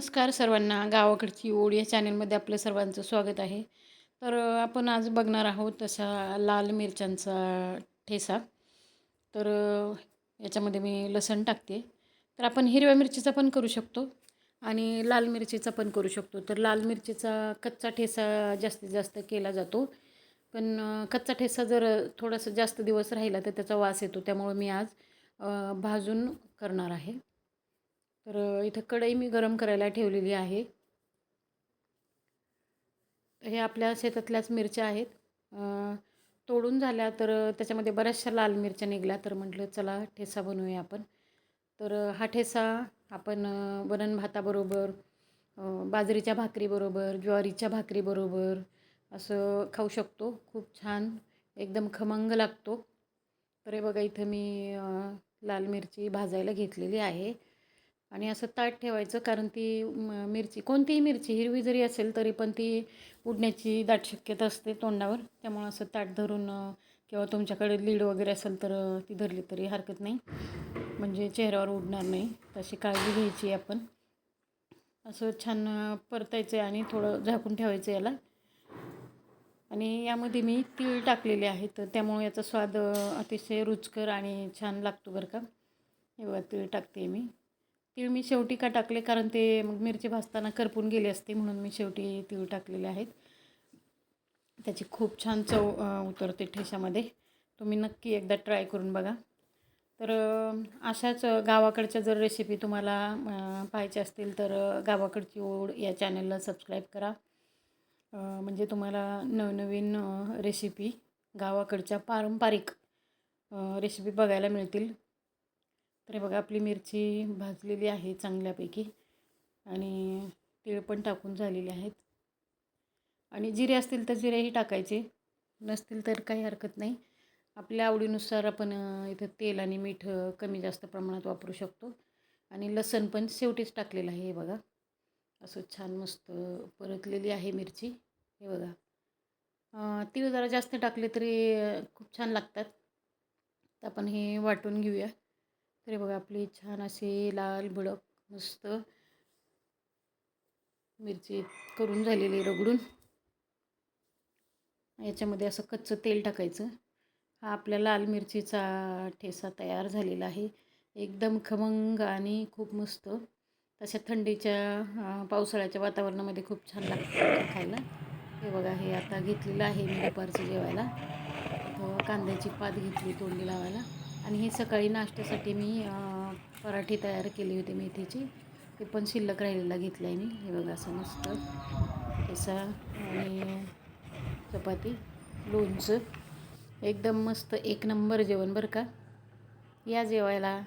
नमस्कार सर्वांना. गावाकडची ओढ या चॅनलमध्ये आपलं सर्वांचं स्वागत आहे. तर आपण आज बघणार आहोत तसा लाल मिरच्यांचा ठेसा. तर याच्यामध्ये मी लसण टाकते. तर आपण हिरव्या मिरचीचा पण करू शकतो आणि लाल मिरचीचा पण करू शकतो. तर लाल मिरचीचा कच्चा ठेसा जास्तीत जास्त केला जातो. पण कच्चा ठेसा जर थोडासा जास्त दिवस राहिला तर त्याचा वास येतो. त्यामुळे मी आज भाजून करणार आहे. तर इथं कढई मी गरम करायला ठेवलेली आहे. हे आपल्या शेतातल्याच मिरच्या आहेत. तोडून झाल्या तर त्याच्यामध्ये बऱ्याचशा लाल मिरच्या निघल्या तर म्हटलं चला ठेसा बनवूया आपण. तर हा ठेसा आपण वरण भाताबरोबर बाजरीच्या भाकरीबरोबर ज्वारीच्या भाकरीबरोबर असं खाऊ शकतो. खूप छान एकदम खमंग लागतो. तर हे बघा इथं मी लाल मिरची भाजायला घेतलेली आहे. आणि असं ताट ठेवायचं कारण ती मिरची कोणतीही मिरची हिरवी जरी असेल तरी पण ती उडण्याची दाट शक्यता असते तोंडावर. त्यामुळं असं ताट धरून किंवा तुमच्याकडे लीड वगैरे असेल तर ती धरली तरी हरकत नाही. म्हणजे चेहऱ्यावर उडणार नाही. तशी काळजी घ्यायची आपण. असं छान परतायचं आहे आणि थोडं झाकून ठेवायचं याला. आणि यामध्ये मी तीळ टाकलेले आहेत त्यामुळे याचा स्वाद अतिशय रुचकर आणि छान लागतो बरं का. हे बघा तीळ टाकते मी. तीळ मी शेवटी का टाकले? कारण ते मग मिरची भाजताना करपून गेले असते म्हणून मी शेवटी तीळ टाकलेले आहेत. त्याची खूप छान चव उतरते ठेशामध्ये. तुम्ही नक्की एकदा ट्राय करून बघा. तर अशाच गावाकडच्या जर रेसिपी तुम्हाला अ, पाहायच्या असतील तर गावाकडची ओढ या चॅनलला सबस्क्राईब करा. म्हणजे तुम्हाला नवनवीन रेसिपी गावाकडच्या पारंपरिक रेसिपी बघायला मिळतील. तर बघा आपली मिरची भाजलेली आहे चांगल्यापैकी आणि तीळ पण टाकून झालेले आहेत. आणि जिरे असतील तर जिरेही टाकायचे नसतील तर काही हरकत नाही. आपल्या आवडीनुसार आपण इथं तेल आणि मीठ कमी जास्त प्रमाणात वापरू शकतो. आणि लसण पण शेवटीच टाकलेलं आहे हे बघा. असं छान मस्त परतलेली आहे मिरची हे बघा. तीळ जरा जास्त टाकले तरी खूप छान लागतात. तर आपण हे वाटून घेऊया. तर बघा आपली छान अशी लाल भडक मस्त मिरची करून झालेली रगडून. याच्यामध्ये असं कच्चं तेल टाकायचं. हा आपल्या लाल मिरचीचा ठेसा तयार झालेला आहे. एकदम खमंग आणि खूप मस्त. तशा थंडीच्या पावसाळ्याच्या वातावरणामध्ये खूप छान लागतं खायला. हे बघा हे आता घेतलेलं आहे मी दुपारचं जेवायला. कांद्याची पात घेतली तोंडी लावायला. आणि हे सकाळी नाश्त्यासाठी मी पराठी पराठे तयार केले होते मेथीची. ते पण शिल्लक राहिलेला घेतलं आहे मी. हे बघा असं मस्त. ठेसा आणि चपाती लोणचं. एकदम मस्त एक नंबर जेवण बरं का? या जेवायला.